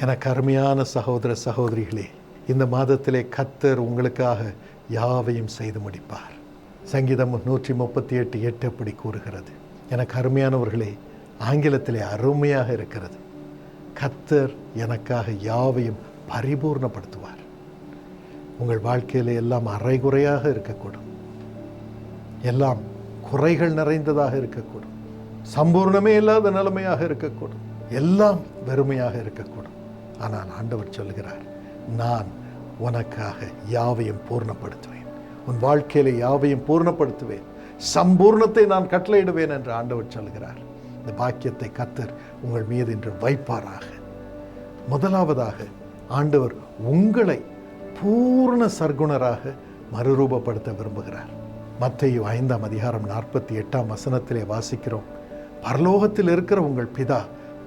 எனக்கு அருமையான சகோதர சகோதரிகளே இந்த மாதத்திலே கத்தர் உங்களுக்காக யாவையும் செய்து முடிப்பார். சங்கீதம் நூற்றி முப்பத்தி எட்டு எட்டு அப்படி கூறுகிறது. எனக்கு அருமையானவர்களே ஆங்கிலத்திலே அருமையாக இருக்கிறது. கத்தர் எனக்காக யாவையும் பரிபூர்ணப்படுத்துவார். உங்கள் வாழ்க்கையில் எல்லாம் அரைகுறையாக இருக்கக்கூடும். எல்லாம் குறைகள் நிறைந்ததாக இருக்கக்கூடும். சம்பூர்ணமே இல்லாத நிலைமையாக இருக்கக்கூடும். எல்லாம் வெறுமையாக இருக்கக்கூடும். ஆனால் ஆண்டவர் சொல்கிறார் நான் உனக்காக யாவையும் பூர்ணப்படுத்துவேன். உன் வாழ்க்கையில யாவையும் பூர்ணப்படுத்துவேன். சம்பூர்ணத்தை நான் கட்டளையிடுவேன் என்று ஆண்டவர் சொல்கிறார் இந்த பாக்கியத்தை கத்தர் உங்கள் மீது இன்று வைப்பாராக. முதலாவதாக ஆண்டவர் உங்களை பூர்ண சர்க்குணராக மறுரூபப்படுத்த விரும்புகிறார். மத்தையும் ஐந்தாம் அதிகாரம் நாற்பத்தி எட்டாம் வசனத்திலே வாசிக்கிறோம். பரலோகத்தில் இருக்கிற உங்கள் பிதா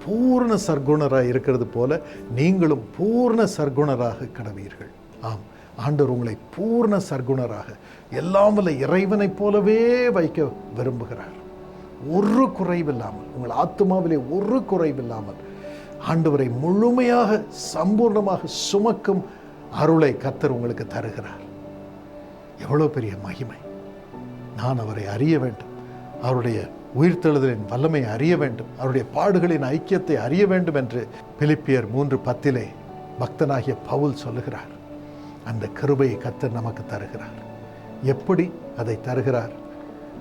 பூர்ண சர்க்குணராக இருக்கிறது போல நீங்களும் பூர்ண சர்க்குணராக கடவீர்கள். ஆம் ஆண்டவர் உங்களை பூர்ண சர்க்குணராக எல்லாம் வல்ல இறைவனைப் போலவே வைக்க விரும்புகிறார். ஒரு குறைவில்லாமல் உங்கள் ஆத்மாவிலே ஒரு குறைவில்லாமல் ஆண்டவரை முழுமையாக சம்பூர்ணமாக சுமக்கும் அருளை கத்தர் உங்களுக்கு தருகிறார். எவ்வளோ பெரிய மகிமை. நான் அவரை அறிய வேண்டும். அவருடைய உயிர்த்தெழுதலின் வல்லமை அறிய வேண்டும். அவருடைய பாடுகளின் ஐக்கியத்தை அறிய வேண்டும் என்று பிலிப்பியர் மூன்று பத்திலே பக்தனாகிய பவுல் சொல்லுகிறார். அந்த கிருபையை கத்தர் நமக்கு தருகிறார். எப்படி அதை தருகிறார்?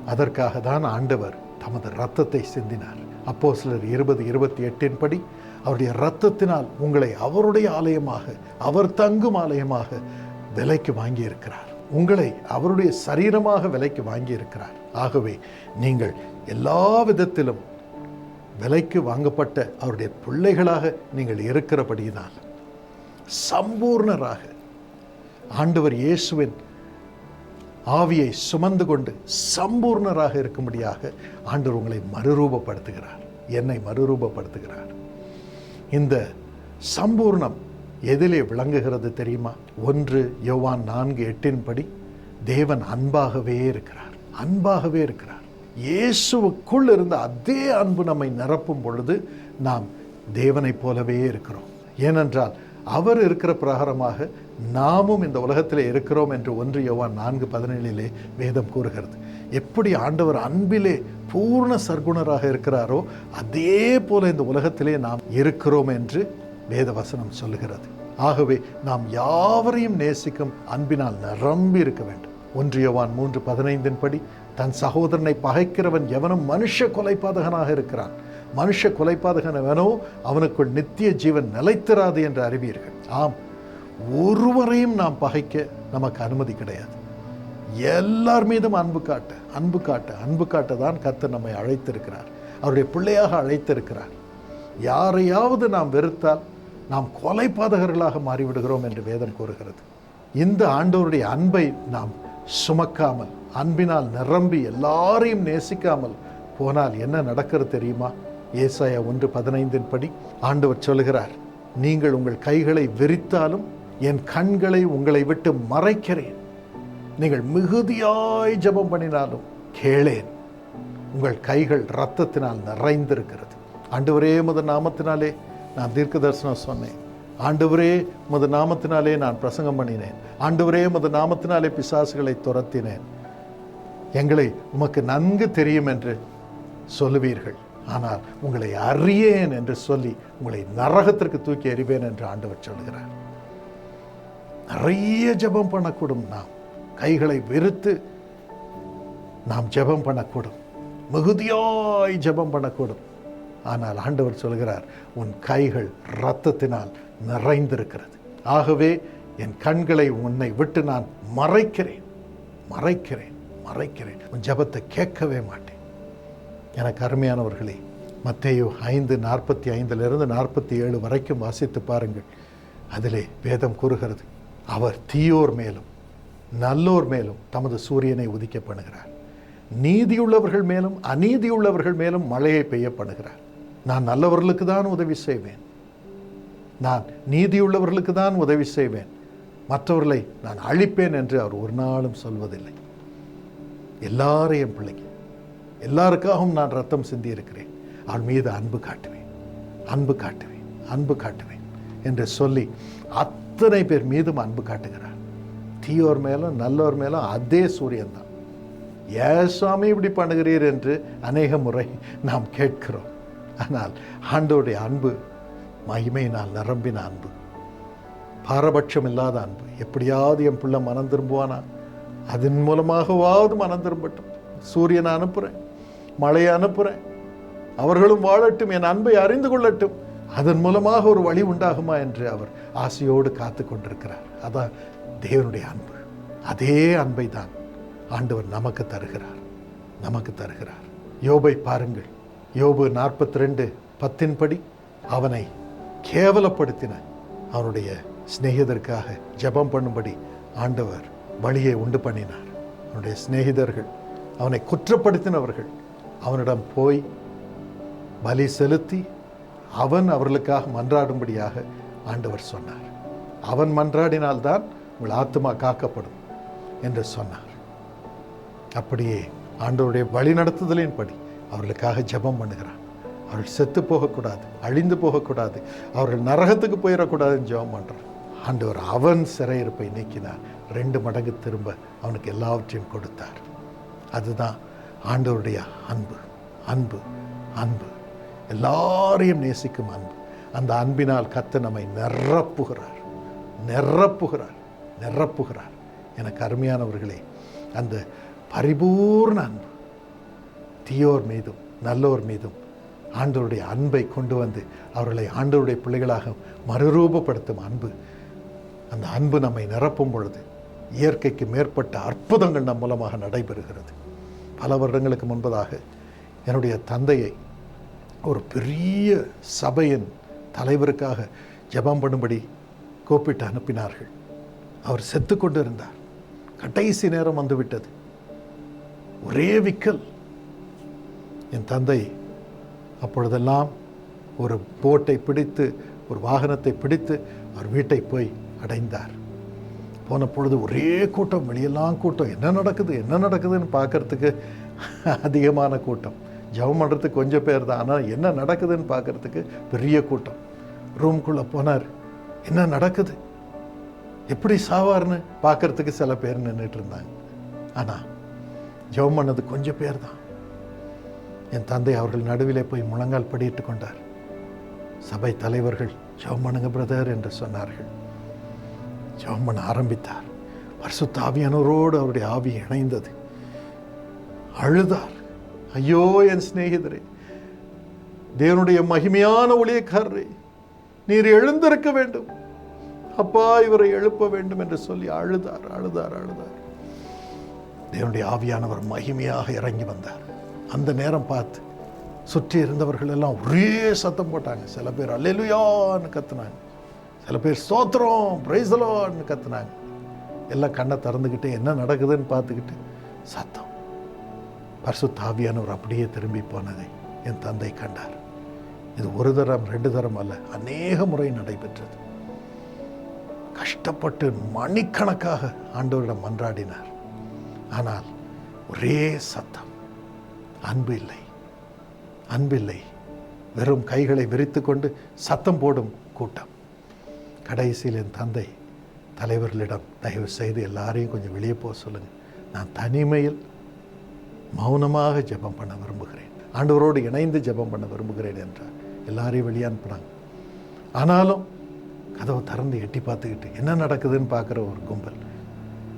அதற்காக தான் ஆண்டவர் தமது இரத்தத்தை சிந்தினார். அப்போ சிலர் இருபது இருபத்தி எட்டின் படி அவருடைய இரத்தத்தினால் உங்களை அவருடைய ஆலயமாக அவர் தங்கும் ஆலயமாக விலைக்கு வாங்கியிருக்கிறார். உங்களை அவருடைய சரீரமாக விலைக்கு வாங்கியிருக்கிறார். ஆகவே நீங்கள் எல்லா விதத்திலும் விலைக்கு வாங்கப்பட்ட அவருடைய பிள்ளைகளாக நீங்கள் இருக்கிறபடியினால் சம்பூர்ணராக ஆண்டவர் இயேசுவின் ஆவியை சுமந்து கொண்டு சம்பூர்ணராக இருக்கும்படியாக ஆண்டவர் உங்களை மறுரூபப்படுத்துகிறார். என்னை மறுரூபப்படுத்துகிறார். இந்த சம்பூர்ணம் எதிலே விளங்குகிறது தெரியுமா? ஒன்று யோவான் நான்கு எட்டின்படி தேவன் அன்பாகவே இருக்கிறார். அன்பாகவே இருக்கிறார். இயேசுவுக்குள் இருந்த அதே அன்பு நம்மை நிரப்பும் பொழுது நாம் தேவனைப் போலவே இருக்கிறோம். ஏனென்றால் அவர் இருக்கிற பிரகாரமாக நாமும் இந்த உலகத்தில் இருக்கிறோம் என்று ஒன்று யோவான் நான்கு பதினேழிலே வேதம் கூறுகிறது. எப்படி ஆண்டவர் அன்பிலே பூர்ண சர்க்குணராக இருக்கிறாரோ அதே போல இந்த உலகத்திலே நாம் இருக்கிறோம் என்று வேத வசனம் சொல்லுகிறது. ஆகவே நாம் யாவரையும் நேசிக்கும் அன்பினால் நிரம்பி இருக்க வேண்டும். ஒன்று யோவான் மூன்று பதினைந்தின் படி தன் சகோதரனை பகைக்கிறவன் எவனும் மனுஷ கொலைபாதகனாக இருக்கிறான். மனுஷ கொலைபாதகன் எவனோ அவனுக்குள் நித்திய ஜீவன் நிலைத்திராது என்று அறிவீர்கள். ஆம் ஒருவரையும் நாம் பகைக்க நமக்கு அனுமதி கிடையாது. எல்லார் மீதும் அன்பு காட்ட அன்பு காட்ட அன்பு காட்ட தான் கர்த்தர் நம்மை அழைத்திருக்கிறார். அவருடைய பிள்ளையாக அழைத்திருக்கிறார். யாரையாவது நாம் வெறுத்தால் நாம் கொலைபாதகர்களாக மாறிவிடுகிறோம் என்று வேதம் கூறுகிறது. இந்த ஆண்டவருடைய அன்பை நாம் சுமக்காமல் அன்பினால் நிரம்பி எல்லாரையும் நேசிக்காமல் போனால் என்ன நடக்கிறது தெரியுமா? ஏசாயா ஒன்று பதினைந்தின் படி ஆண்டவர் சொல்கிறார் நீங்கள் உங்கள் கைகளை விரித்தாலும் என் கண்களை உங்களை விட்டு மறைக்கிறேன். நீங்கள் மிகுதியாய் ஜெபம் பண்ணினாலும் கேளேன். உங்கள் கைகள் இரத்தத்தினால் நிறைந்திருக்கிறது. ஆண்டு ஒரே முதல் நாமத்தினாலே நான் தீர்க்க தரிசனம் சொன்னேன். ஆண்டவரே மது நாமத்தினாலே நான் பிரசங்கம் பண்ணினேன். ஆண்டவரே மது நாமத்தினாலே பிசாசுகளை துரத்தினேன். எங்களை உமக்கு நன்கு தெரியும் என்று சொல்லுவீர்கள். ஆனால் உங்களை அறியேன் என்று சொல்லி உங்களை நரகத்திற்கு தூக்கி எறிவேன் என்று ஆண்டவர் சொல்கிறார் நிறைய ஜெபம் பண்ணக்கூடும் நாம். கைகளை வெறுத்து நாம் ஜெபம் பண்ணக்கூடும். மிகுதியாய் ஜெபம் பண்ணக்கூடும். ஆனால் ஆண்டவர் சொல்கிறார் உன் கைகள் இரத்தத்தினால் நிறைந்திருக்கிறது. ஆகவே என் கண்களை உன்னை விட்டு நான் மறைக்கிறேன். மறைக்கிறேன். மறைக்கிறேன். உன் ஜெபத்தை கேட்கவே மாட்டேன். எனக்கு அருமையானவர்களே மத்தையோ ஐந்து நாற்பத்தி ஐந்திலிருந்து நாற்பத்தி ஏழு வரைக்கும் வாசித்து பாருங்கள். அதிலே வேதம் கூறுகிறது அவர் தீயோர் மேலும் நல்லோர் மேலும் தமது சூரியனை உதிக்க பண்ணுகிறார். நீதியுள்ளவர்கள் மேலும் அநீதியுள்ளவர்கள் மேலும் மழையை பெய்ய பண்ணுகிறார். நான் நல்லவர்களுக்கு தான் உதவி செய்வேன். நான் நீதியுள்ளவர்களுக்கு தான் உதவி செய்வேன். மற்றவர்களை நான் அழிப்பேன் என்று அவர் ஒரு நாளும் சொல்வதில்லை. எல்லாரையும் பிள்ளைங்க எல்லாருக்காகவும் நான் ரத்தம் சிந்தி இருக்கிறேன் அவள் மீது அன்பு காட்டுவேன். அன்பு காட்டுவேன். அன்பு காட்டுவேன் என்று சொல்லி அத்தனை பேர் மீதும் அன்பு காட்டுகிறார். தீயோர் மேலும் நல்லோர் மேலும் அதே சூரியன் தான். ஏன் சுவாமி இப்படி பண்ணுகிறீர் என்று அநேக முறை நாம் கேட்கிறோம். ஆனால் ஆண்டோடைய அன்பு மகிமையினால் நிரம்பின அன்பு. பாரபட்சம் இல்லாத அன்பு. எப்படியாவது என் பிள்ளை மனம் திரும்புவானா? அதன் மூலமாகவாவது மனம் திரும்பட்டும். சூரியனை அனுப்புகிறேன் மழையை அனுப்புகிறேன் அவர்களும் வாழட்டும் என் அன்பை அறிந்து கொள்ளட்டும். அதன் மூலமாக ஒரு வழி உண்டாகுமா என்று அவர் ஆசையோடு காத்து கொண்டிருக்கிறார். அதான் தேவனுடைய அன்பு. அதே அன்பை தான் ஆண்டவர் நமக்கு தருகிறார். நமக்கு தருகிறார். யோபை பாருங்கள். யோபு நாற்பத்தி ரெண்டு பத்தின்படி அவனை கேவலப்படுத்தின அவனுடைய சிநேகிதருக்காக ஜெபம் பண்ணும்படி ஆண்டவர் வழியை உண்டு பண்ணினார். அவனுடைய சிநேகிதர்கள் அவனை குற்றப்படுத்தினவர்கள் அவனிடம் போய் பலி செலுத்தி அவன் அவர்களுக்காக மன்றாடும்படியாக ஆண்டவர் சொன்னார். அவன் மன்றாடினால்தான் உங்கள் ஆத்மா காக்கப்படும் என்று சொன்னார். அப்படியே ஆண்டவருடைய வழி நடத்துதலின்படி அவர்களுக்காக ஜெபம் பண்ணுகிறான். அவர்கள் செத்து போகக்கூடாது அழிந்து போகக்கூடாது அவர்கள் நரகத்துக்கு போயிடக்கூடாதுன்னு ஜெபம் பண்ணுறான் ஆண்டவர் அவன் சிறையிருப்பை நீக்கினார். ரெண்டு மடங்கு திரும்ப அவனுக்கு எல்லாவற்றையும் கொடுத்தார். அதுதான் ஆண்டவருடைய அன்பு அன்பு அன்பு. எல்லாரையும் நேசிக்கும் அன்பு. அந்த அன்பினால் கத்து நம்மை நிரப்புகிறார். நிரப்புகிறார் நிரப்புகிறார். எனக்கு அருமையானவர்களே அந்த பரிபூர்ண அன்பு தீயோர் மீதும் நல்லோர் மீதும் ஆண்டவருடைய அன்பை கொண்டு வந்து அவர்களை ஆண்டவருடைய பிள்ளைகளாக மறுரூபப்படுத்தும் அன்பு. அந்த அன்பு நம்மை நிரப்பும் பொழுது இயற்கைக்கு மேற்பட்ட அற்புதங்கள் நம் மூலமாக நடைபெறுகிறது. பல வருடங்களுக்கு முன்பதாக என்னுடைய தந்தையை ஒரு பெரிய சபையின் தலைவருக்காக ஜெபம் பண்ணும்படி கூப்பிட்டு அனுப்பினார்கள். அவர் செத்து கொண்டு இருந்தார் கடைசி நேரம் வந்துவிட்டது. ஒரே விக்கல். என் தந்தை அப்பொழுதெல்லாம் ஒரு போட்டை பிடித்து ஒரு வாகனத்தை பிடித்து அவர் வீட்டை போய் அடைந்தார். போன பொழுது ஒரே கூட்டம் வெளியெல்லாம் கூட்டம். என்ன நடக்குது என்ன நடக்குதுன்னு பார்க்கறதுக்கு அதிகமான கூட்டம். ஜெபம் பண்ணுறதுக்கு கொஞ்சம் பேர் தான் ஆனால் என்ன நடக்குதுன்னு பார்க்கறதுக்கு பெரிய கூட்டம். ரூம்குள்ளே போனார். என்ன நடக்குது? எப்படி சாவார்னு பார்க்கறதுக்கு சில பேர் நின்றுட்டு இருந்தாங்க. ஆனால் ஜெபம் பண்ணது கொஞ்சம் பேர் தான். என் தந்தை அவர்கள் நடுவிலே போய் முழங்கால் படியிட்டு கொண்டார். சபை தலைவர்கள் ஜெபம் பிரதர் என்று சொன்னார்கள். ஜெபம் ஆரம்பித்தார். பரிசுத்த ஆவியானோரோடு அவருடைய ஆவி இணைந்தது. அழுதார். ஐயோ என் சிநேகிதரே தேவனுடைய மகிமையான ஒளியக்காரரே நீர் எழுந்திருக்க வேண்டும். அப்பா இவரை எழுப்ப வேண்டும் என்று சொல்லி அழுதார் அழுதார் அழுதார். தேவனுடைய ஆவியானவர் மகிமையாக இறங்கி வந்தார். அந்த நேரம் பார்த்து சுற்றி இருந்தவர்கள் எல்லாம் ஒரே சத்தம் போட்டாங்க. சில பேர் அல்லேலுயான்னு கத்துனாங்க. சில பேர் சோத்திரம் பிரைசலோன்னு கத்துனாங்க. எல்லாம் கண்ணை திறந்துக்கிட்டு என்ன நடக்குதுன்னு பார்த்துக்கிட்டு சத்தம். பரிசு தாவியானவர் அப்படியே திரும்பி போனதை என் தந்தை கண்டார். இது ஒரு தரம் ரெண்டு தரம் அல்ல அநேக முறை நடைபெற்றது. கஷ்டப்பட்டு மணிக்கணக்காக ஆண்டவரிடம் மன்றாடினார். ஆனால் ஒரே சத்தம். அன்பு இல்லை. அன்பில்லை வெறும் கைகளை விரித்து கொண்டு சத்தம் போடும் கூட்டம். கடைசியில் என் தந்தை தலைவர்களிடம் தயவு செய்து எல்லாரையும் கொஞ்சம் வெளியே போக சொல்லுங்கள் நான் தனிமையில் மௌனமாக ஜெபம் பண்ண விரும்புகிறேன். ஆண்டவரோடு இணைந்து ஜெபம் பண்ண விரும்புகிறேன் என்றார். எல்லாரையும் வெளியே அனுப்புனாங்க. ஆனாலும் கதவை திறந்து எட்டி பார்த்துக்கிட்டு என்ன நடக்குதுன்னு பார்க்குற ஒரு கும்பல்.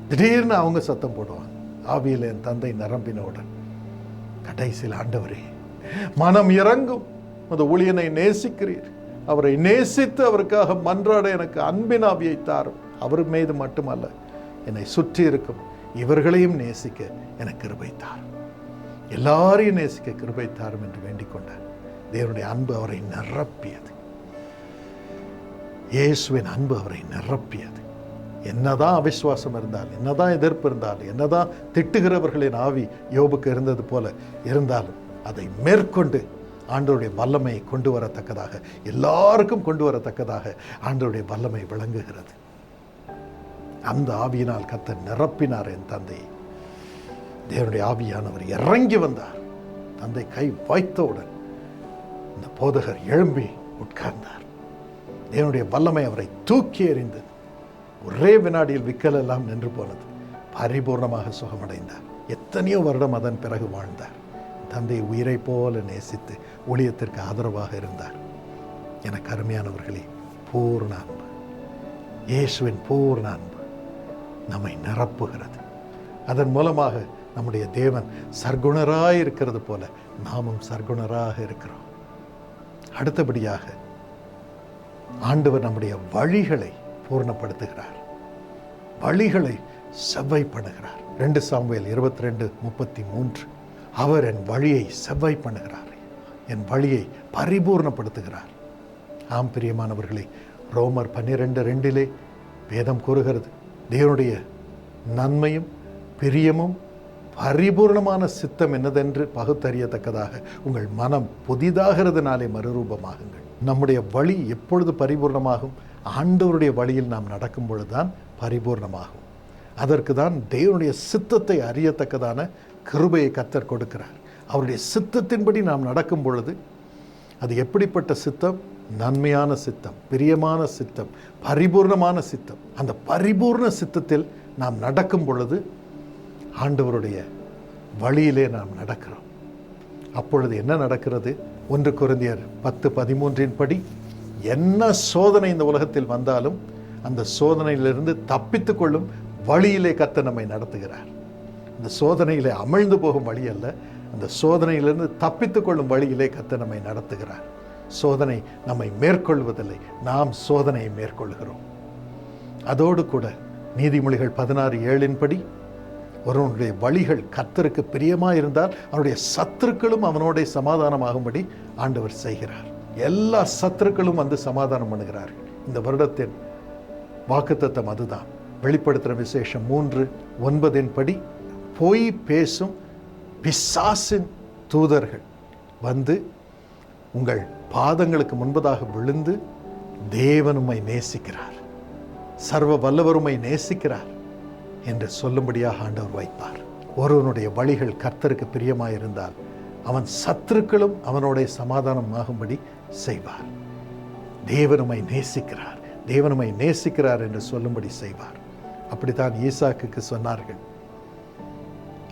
திடீர்னு அவங்க சத்தம் போடுவாங்க. ஆவியில் என் தந்தை நிரம்பினவுடன் கடைசியில் ஆண்டவரே மனம் இறங்கும். அந்த ஊழியனை நேசிக்கிறீர். அவரை நேசித்து அவருக்காக மன்றாட எனக்கு அன்பின் ஆவியை தாரும். அவர் மீது மட்டுமல்ல என்னை சுற்றி இருக்கும் இவர்களையும் நேசிக்க எனக்கு கிருபை தாரும். எல்லாரையும் நேசிக்க கிருபை தாரும் என்று வேண்டிக்கொண்டார் தேவனுடைய அன்பு அவரை நிரப்பியது. இயேசுவின் அன்பு அவரை நிரப்பியது. என்னதான் அவிசுவாசம் இருந்தால் என்னதான் எதிர்ப்பு இருந்தால் என்னதான் திட்டுகிறவர்களின் ஆவி யோபுக்கு இருந்தது போல இருந்தாலும் அதை மேற்கொண்டு ஆண்டருடைய வல்லமை கொண்டு வரத்தக்கதாக எல்லாருக்கும் கொண்டு வரத்தக்கதாக ஆண்டருடைய வல்லமை விளங்குகிறது. அந்த ஆவியினால் கத்த நிரப்பினார் என் தந்தை. தேவனுடைய ஆவியானவர் இறங்கி வந்தார். தந்தை கை வாய்த்தவுடன் இந்த போதகர் எழும்பி உட்கார்ந்தார். தேவனுடைய வல்லமை அவரை தூக்கி எறிந்தது ஒரே வினாடியில் விக்கல் எல்லாம் நின்று போனது. பரிபூர்ணமாக சுகமடைந்தார். எத்தனையோ வருடம் அதன் பிறகு வாழ்ந்தார். தந்தை உயிரை போல நேசித்து ஊழியத்திற்கு ஆதரவாக இருந்தார். என கருமையானவர்களே பூர்ண அன்பு. இயேசுவின் பூர்ண அன்பு நம்மை நிரப்புகிறது. அதன் மூலமாக நம்முடைய தேவன் சர்க்குணராக இருக்கிறது போல நாமும் சர்க்குணராக இருக்கிறோம். அடுத்தபடியாக ஆண்டவர் நம்முடைய வழிகளை பூர்ணப்படுத்துகிறார். வழிகளை செவ்வாய் பண்ணுகிறார் ரெண்டு சாமுவேல் இருபத்தி ரெண்டு முப்பத்தி மூன்று அவர் என் வழியை செவ்வாய் பண்ணுகிறார். என் வழியை பரிபூர்ணப்படுத்துகிறார். ஆம் பிரியமானவர்களே ரோமர் பன்னிரெண்டு ரெண்டிலே வேதம் கூறுகிறது. தேவனுடைய நன்மையும் பிரியமும் பரிபூர்ணமான சித்தம் என்னதென்று பகுத்தறியத்தக்கதாக உங்கள் மனம் புதிதாகிறதுனாலே மறுரூபமாகுங்கள். நம்முடைய வழி எப்பொழுது பரிபூர்ணமாகும்? ஆண்டவருடைய வழியில் நாம் நடக்கும் பொழுதுதான் பரிபூர்ணமாகும். அதற்கு தான் தேவனுடைய சித்தத்தை அறியத்தக்கதான கிருபையை கத்தர் கொடுக்கிறார். அவருடைய சித்தத்தின்படி நாம் நடக்கும் பொழுது அது எப்படிப்பட்ட சித்தம்? நன்மையான சித்தம் பிரியமான சித்தம் பரிபூர்ணமான சித்தம். அந்த பரிபூர்ண சித்தத்தில் நாம் நடக்கும் பொழுது ஆண்டவருடைய வழியிலே நாம் நடக்கிறோம். அப்பொழுது என்ன நடக்கிறது? ஒன்று குருந்தியர் பத்து பதிமூன்றின் படி என்ன சோதனை இந்த உலகத்தில் வந்தாலும் அந்த சோதனையிலிருந்து தப்பித்து கொள்ளும் வழியிலே கத்த நம்மை நடத்துகிறார். அந்த சோதனையிலே அமிழ்ந்து போகும் வழி அல்ல அந்த சோதனையிலிருந்து தப்பித்து கொள்ளும் வழியிலே கத்த நம்மை நடத்துகிறார். சோதனை நம்மை மேற்கொள்வதில்லை நாம் சோதனையை மேற்கொள்கிறோம். அதோடு கூட நீதிமொழிகள் பதினாறு ஏழின்படி ஒருவனுடைய வழிகள் கத்தருக்கு பிரியமாக இருந்தால் அவனுடைய சத்துருக்களும் அவனோடைய சமாதானமாகும்படி ஆண்டவர் செய்கிறார். எல்லா சத்துருக்களும் வந்து சமாதானம் பண்ணுகிறார்கள். இந்த வருடத்தின் வாக்குத்தத்தம் அதுதான். வெளிப்படுத்துகிற விசேஷம் மூன்று ஒன்பதின் படி பொய் பேசும் பிசாசின் தூதர்கள் வந்து உங்கள் பாதங்களுக்கு முன்பதாக விழுந்து தேவனுமை நேசிக்கிறார். சர்வ வல்லவருமை நேசிக்கிறார் என்று சொல்லும்படியாக ஆண்டவர் வைப்பார். ஒருவனுடைய வழிகள் கர்த்தருக்கு பிரியமாயிருந்தால் அவன் சத்துருக்களும் அவனோட சமாதானம் ஆகும்படி செய்வார் தேவனுமை நேசிக்கிறார். தேவனுமை நேசிக்கிறார் என்று சொல்லும்படி செய்வார். அப்படித்தான் ஈசாக்குக்கு சொன்னார்கள்.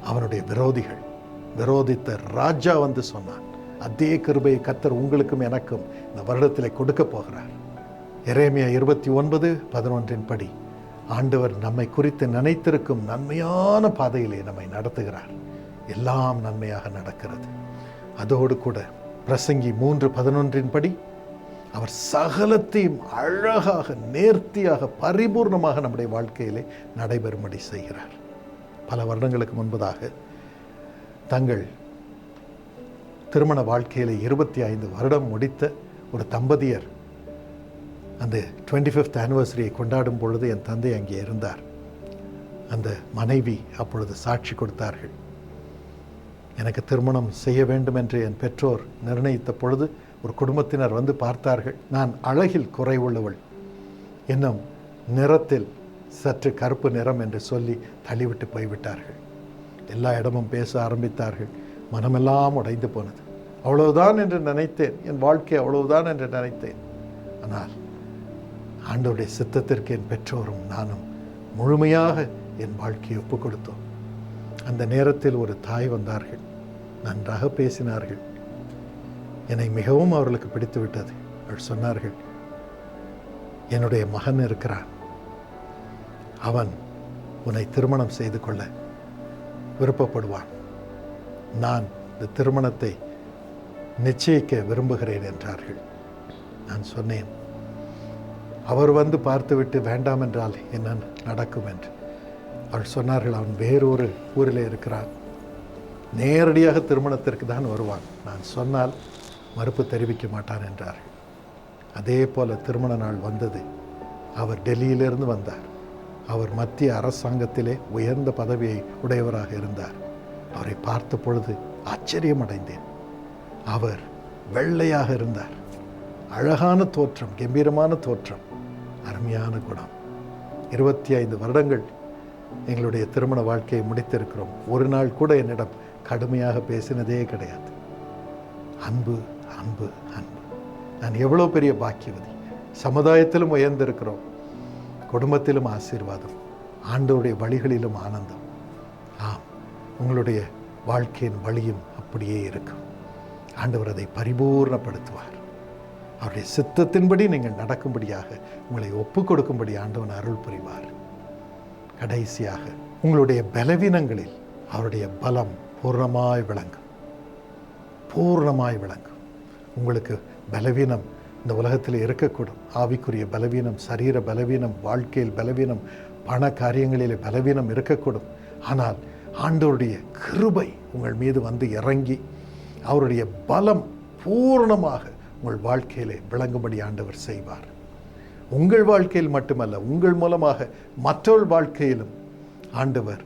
அவனுடைய விரோதிகள் விரோதித்த ராஜா வந்து சொன்னான் அதே கிருபையை கத்தர் உங்களுக்கும் எனக்கும் இந்த வருடத்தில் கொடுக்க போகிறார். எரேமியா இருபத்தி ஒன்பது பதினொன்றின் படி ஆண்டவர் நம்மை குறித்து நினைத்திருக்கும் நன்மையான பாதையிலே நம்மை நடத்துகிறார். எல்லாம் நன்மையாக நடக்கிறது. அதோடு கூட பிரசங்கி மூன்று பதினொன்றின்படி அவர் சகலத்தையும் அழகாக நேர்த்தியாக பரிபூர்ணமாக நம்முடைய வாழ்க்கையிலே நடைபெறும்படி செய்கிறார். பல வருடங்களுக்கு முன்பதாக தங்கள் திருமண வாழ்க்கையில் இருபத்தி ஐந்து வருடம் முடித்த ஒரு தம்பதியர் அந்த டுவெண்ட்டி ஃபிஃப்த் ஆனிவர்சரியை கொண்டாடும் பொழுது என் தந்தை அங்கே இருந்தார். அந்த மனைவி அப்பொழுது சாட்சி கொடுத்தார்கள். எனக்கு திருமணம் செய்ய வேண்டும் என்று என் பெற்றோர் நிர்ணயித்த பொழுது ஒரு குடும்பத்தினர் வந்து பார்த்தார்கள். நான் அழகில் குறைவுள்ளவள் இன்னும் நிறத்தில் சற்று கருப்பு நிறம் என்று சொல்லி தள்ளிவிட்டு போய்விட்டார்கள். எல்லா இடமும் பேச ஆரம்பித்தார்கள். மனமெல்லாம் உடைந்து போனது. அவ்வளவுதான் என்று நினைத்தேன். என் வாழ்க்கை அவ்வளவுதான் என்று நினைத்தேன். ஆனால் ஆண்டோடைய சித்தத்திற்கு என் பெற்றோரும் நானும் முழுமையாக என் வாழ்க்கையை ஒப்புக் கொடுத்தோம் அந்த நேரத்தில் ஒரு தாய் வந்தார்கள். நன்றாக பேசினார்கள். என்னை மிகவும் அவர்களுக்கு பிடித்து விட்டது சொன்னார்கள் என்னுடைய மகன் இருக்கிறான். அவன் உன்னை திருமணம் செய்து கொள்ள விருப்பப்படுவான். நான் இந்த திருமணத்தை நிச்சயிக்க விரும்புகிறேன் என்றார்கள். நான் சொன்னேன் அவர் வந்து பார்த்துவிட்டு வேண்டாம் என்றால் என்ன நடக்கும்? என்று. அவள் சொன்னார்கள் அவன் வேறொரு ஊரில் இருக்கிறான். நேரடியாக திருமணத்திற்கு தான் வருவான். நான் சொன்னால் மறுப்பு தெரிவிக்க மாட்டான் என்றார்கள் அதே போல திருமண நாள் வந்தது. அவர் டெல்லியிலிருந்து வந்தார். அவர் மத்திய அரசாங்கத்திலே உயர்ந்த பதவியை உடையவராக இருந்தார். அவரை பார்த்த பொழுது ஆச்சரியம் அடைந்தேன் அவர் வெள்ளையாக இருந்தார். அழகான தோற்றம் கம்பீரமான தோற்றம் அருமையான குணம். இருபத்தி ஐந்து வருடங்கள் எங்களுடைய திருமண வாழ்க்கையை முடித்திருக்கிறோம். ஒரு நாள் கூட என்னிடம் கடுமையாக பேசினதே கிடையாது. அன்பு அன்பு அன்பு. நான் எவ்வளோ பெரிய பாக்கியவதி. சமுதாயத்திலும் உயர்ந்திருக்கிறோம். குடும்பத்திலும் ஆசீர்வாதம். ஆண்டவருடைய வழிகளிலும் ஆனந்தம். ஆம் உங்களுடைய வாழ்க்கையின் வழியும் அப்படியே இருக்கும். ஆண்டவர் அதை பரிபூர்ணப்படுத்துவார். அவருடைய சித்தத்தின்படி நீங்கள் நடக்கும்படியாக உங்களை ஒப்புக் கொடுக்கும்படி ஆண்டவன் அருள் புரிவார். கடைசியாக உங்களுடைய பலவீனங்களில் அவருடைய பலம் பூர்ணமாய் விளங்கும். பூர்ணமாய் விளங்கும். உங்களுக்கு பலவீனம் இந்த உலகத்தில் இருக்கக்கூடும். ஆவிக்குரிய பலவீனம் சரீர பலவீனம் வாழ்க்கையில் பலவீனம் பண காரியங்களிலே பலவீனம் இருக்கக்கூடும். ஆனால் ஆண்டவருடைய கிருபை உங்கள் மீது வந்து இறங்கி அவருடைய பலம் பூர்ணமாக உங்கள் வாழ்க்கையிலே விளங்கும்படி ஆண்டவர் செய்வார். உங்கள் வாழ்க்கையில் மட்டுமல்ல உங்கள் மூலமாக மற்றொரு வாழ்க்கையிலும் ஆண்டவர்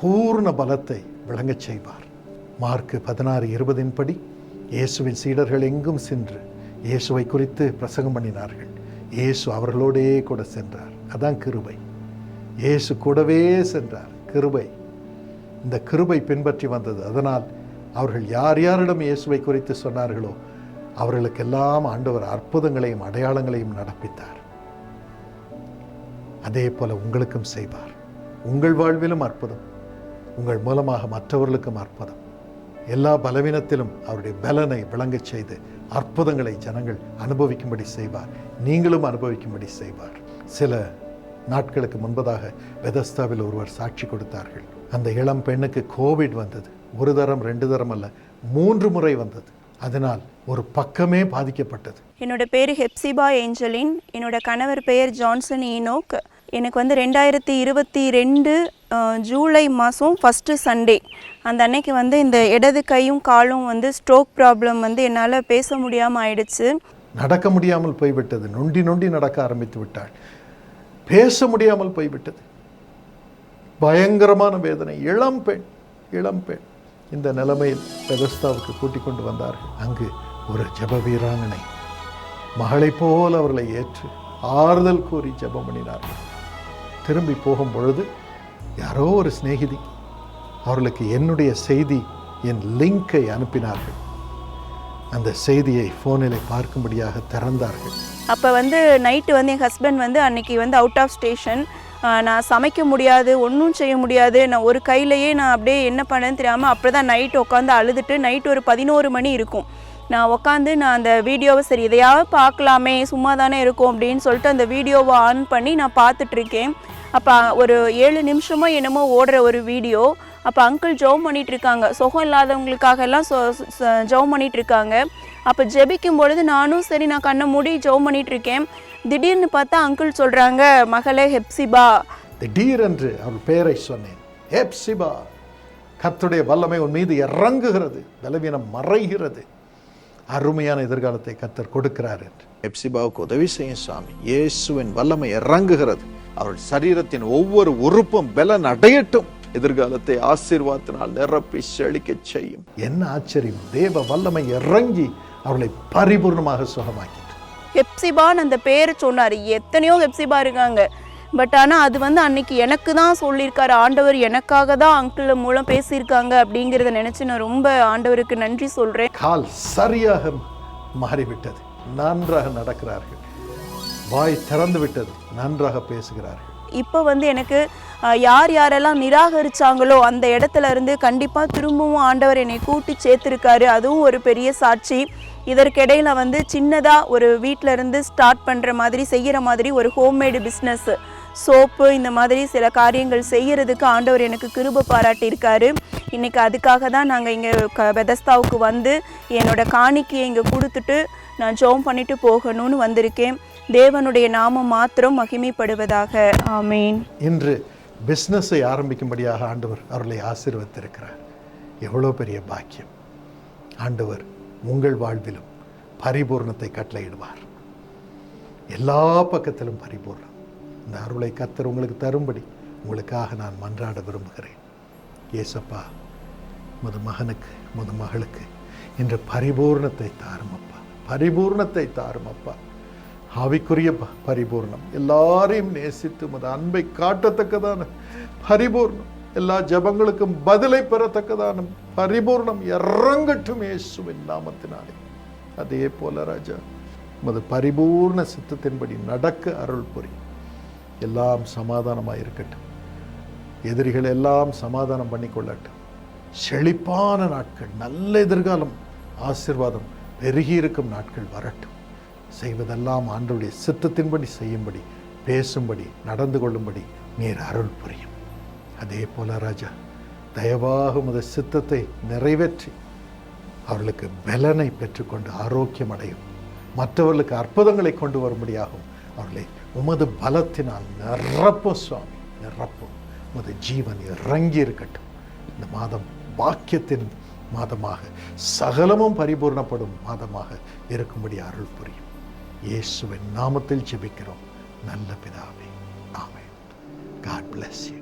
பூர்ண பலத்தை விளங்கச் செய்வார். மார்க்கு பதினாறு இருபதின் படி இயேசுவின் சீடர்கள் எங்கும் சென்று இயேசுவை குறித்து பிரசங்கம் பண்ணினார்கள். இயேசு அவர்களோடே கூட சென்றார். அதான் கிருபை. இயேசு கூடவே சென்றார். கிருபை. இந்த கிருபை பின்பற்றி வந்தது. அதனால் அவர்கள் யார் யாரிடம் இயேசுவை குறித்து சொன்னார்களோ அவர்களுக்கெல்லாம் ஆண்டவர் அற்புதங்களையும் அடையாளங்களையும் நடப்பித்தார். அதே போல உங்களுக்கும் செய்வார். உங்கள் வாழ்விலும் அற்புதம். உங்கள் மூலமாக மற்றவர்களுக்கும் அற்புதம். எல்லா பலவீனத்திலும் அவருடைய பலனை விளங்கச் செய்து அற்புதங்களை ஜனங்கள் அனுபவிக்கும்படி செய்வார். நீங்களும் அனுபவிக்கும்படி செய்வார். சில நாட்களுக்கு முன்பதாக வெதஸ்தாவில் ஒருவர் சாட்சி கொடுத்தார்கள். அந்த இளம் பெண்ணுக்கு கோவிட் வந்தது. ஒரு தரம் ரெண்டு தரம் அல்ல மூன்று முறை வந்தது. அதனால் ஒரு பக்கமே பாதிக்கப்பட்டது. என்னோட பேர் ஹெப்சிபா ஏஞ்சலின். என்னோட கணவர் பெயர் ஜான்சன் ஈனோக். எனக்கு வந்து ரெண்டாயிரத்தி இருபத்தி ரெண்டு ஜூலை மாதம் ஃபஸ்ட்டு சண்டே அந்த அன்னைக்கு வந்து இந்த இடது கையும் காலும் வந்து ஸ்ட்ரோக் ப்ராப்ளம் வந்து என்னால் பேச முடியாமல் ஆயிடுச்சு. நடக்க முடியாமல் போய்விட்டது. நொண்டி நொண்டி நடக்க ஆரம்பித்து விட்டாள். பேச முடியாமல் போய்விட்டது. பயங்கரமான வேதனை. இளம் பெண் இளம் பெண். இந்த நிலைமையில் பெதஸ்தாவுக்கு கூட்டிக் கொண்டு வந்தார்கள். அங்கு ஒரு ஜெப வீராங்கனை மகளைப் போல் அவர்களை ஏற்று ஆறுதல் கூறி ஜபம் பண்ணினார்கள். திரும்பி போகும் பொழுது யாரோ ஒரு சிநேகிதி அவர்களுக்கு என்னுடைய செய்தி என் லிங்கை அனுப்பினார்கள். அந்த செய்தியை ஃபோனில் பார்க்கும்படியாக திறந்தார்கள். அப்போ வந்து நைட்டு வந்து என் ஹஸ்பண்ட் வந்து அன்னைக்கு வந்து அவுட் ஆஃப் ஸ்டேஷன் நான் சமைக்க முடியாது ஒன்றும் செய்ய முடியாது. நான் ஒரு கையிலையே நான் அப்படியே என்ன பண்ணேன்னு தெரியாமல் அப்படி தான் நைட் உட்காந்து அழுதுட்டு நைட் ஒரு பதினோரு மணி இருக்கும். நான் உட்காந்து நான் அந்த வீடியோவை சரி இதையாவது பார்க்கலாமே சும்மா தானே இருக்கும் அப்படின்னு சொல்லிட்டு அந்த வீடியோவை ஆன் பண்ணி நான் பார்த்துட்ருக்கேன் அப்போ ஒரு ஏழு நிமிஷமோ என்னமோ ஓடுற ஒரு வீடியோ அப்போ அங்கிள் ஜெபம் பண்ணிட்டு இருக்காங்க சுகம் இல்லாதவங்களுக்காக எல்லாம் சொ- ஜெபம் பண்ணிட்டு இருக்காங்க அப்போ ஜெபிக்கும் பொழுது நானும் சரி நான் கண்ணை மூடி ஜெபம் பண்ணிட்டு இருக்கேன் திடீர்னு பார்த்தா அங்கிள் சொல்கிறாங்க மகளே ஹெப்சிபா. திடீரென்று அவள் பெயரை சொன்னேன் ஹெப்சிபா கர்த்தருடைய வல்லமை உன் மீது இறங்குகிறது பலவீனம் மறைகிறது. அருமையான எதிர்காலத்தை கர்த்தர் கொடுக்கிறார் என்று. ஹெப்சிபாவுக்கு உதவி செய்யும் சுவாமி இயேசுவின் வல்லமை இறங்குகிறது. அவள் சரீரத்தின் ஒவ்வொரு உறுப்பும் பலன் அடையட்டும் எதிர்காலத்தை ஆசீர்வாதத்தினால் நிரப்பி செழிக்கச் செய்யும். என்ன ஆச்சரியம். தேவ வல்லமை இறங்கி அவளை பரிபூர்ணமாக சுகமாக்கிட்டு. ஹெப்சிபான்னு அந்த பேரை சொன்னார். எத்தனையோ ஹெப்சிபா இருக்காங்க. பட் ஆனால் அது வந்து அன்னைக்கு எனக்கு தான் சொல்லியிருக்காரு. ஆண்டவர் எனக்காக தான் அங்கிள் மூலம் பேசியிருக்காங்க அப்படிங்கிறத நினச்சி நான் ரொம்ப ஆண்டவருக்கு நன்றி சொல்கிறேன் கால் சரியாக மாறிவிட்டது. நன்றாக நடக்கிறார்கள். வாய் திறந்து விட்டது நன்றாக பேசுகிறார்கள். இப்போ வந்து எனக்கு யார் யாரெல்லாம் நிராகரிச்சாங்களோ அந்த இடத்துல இருந்து கண்டிப்பாக திரும்பவும் ஆண்டவர் என்னை கூட்டி சேர்த்துருக்காரு. அதுவும் ஒரு பெரிய சாட்சி. இதற்கிடையில் வந்து சின்னதாக ஒரு வீட்டில் இருந்து ஸ்டார்ட் பண்ணுற மாதிரி செய்கிற மாதிரி ஒரு ஹோம்மேடு பிஸ்னஸ்ஸு சோப்பு இந்த மாதிரி சில காரியங்கள் செய்கிறதுக்கு ஆண்டவர் எனக்கு கிருப பாராட்டியிருக்காரு. இன்றைக்கி அதுக்காக தான் நாங்கள் இங்கே க பெதஸ்தாவுக்கு வந்து என்னோடய காணிக்கையை இங்கே கொடுத்துட்டு நான் ஜோம் பண்ணிவிட்டு போகணும்னு வந்திருக்கேன். தேவனுடைய நாமம் மாத்திரம் மகிமைப்படுவதாக. ஆமீன். இன்று பிஸ்னஸை ஆரம்பிக்கும்படியாக ஆண்டவர் அவர்களை ஆசீர்வத்திருக்கிறார் எவ்வளோ பெரிய பாக்கியம். ஆண்டவர் உங்கள் வாழ்விலும் பரிபூர்ணத்தை கட்டளையிடுவார். எல்லா பக்கத்திலும் பரிபூர்ணம். இந்த அருளை கத்தர் உங்களுக்கு தரும்படி உங்களுக்காக நான் மன்றாட விரும்புகிறேன். ஏசப்பா முது மகனுக்கு முது மகளுக்கு இன்று பரிபூர்ணத்தை தாருமப்பா பரிபூர்ணத்தை தாருமப்பா ஆவிக்குரிய ப- பரிபூர்ணம். எல்லாரையும் நேசித்து உமது அன்பை காட்டத்தக்கதான பரிபூர்ணம். எல்லா ஜபங்களுக்கும் பதிலை பெறத்தக்கதான பரிபூர்ணம். இறங்கட்டும் இயேசுவின் நாமத்தினாலே. அதே போல ராஜா உமது பரிபூர்ண சித்தத்தின்படி நடக்க அருள் புரி எல்லாம் சமாதானமாக இருக்கட்டும். எதிரிகள் எல்லாம் சமாதானம் பண்ணிக்கொள்ளட்டும். செழிப்பான நாட்கள் நல்ல எதிர்காலம் ஆசிர்வாதம் பெருகி இருக்கும் நாட்கள் வரட்டும். செய்வதெல்லாம் ஆண்டவருடைய சித்தத்தின்படி செய்யும்படி பேசும்படி நடந்து கொள்ளும்படி நீர் அருள் புரியும். அதே போல ராஜா தயவாக உமது சித்தத்தை நிறைவேற்றி அவர்களுக்கு பலனை பெற்றுக்கொண்டு ஆரோக்கியம் அடையும். மற்றவர்களுக்கு அற்புதங்களை கொண்டு வரும்படியாகும் அவர்களை உமது பலத்தினால் நிரப்பும் சுவாமி நிரப்பும் உமது ஜீவன் இறங்கி இருக்கட்டும். இந்த மாதம் பாக்கியத்தின் மாதமாக சகலமும் பரிபூர்ணப்படும் மாதமாக இருக்கும்படி அருள் புரியும். இயேசுவின் நாமத்தில் ஜெபிக்கிறோம். நல்ல பிதாவே ஆமே காட் பிளஸ் யூ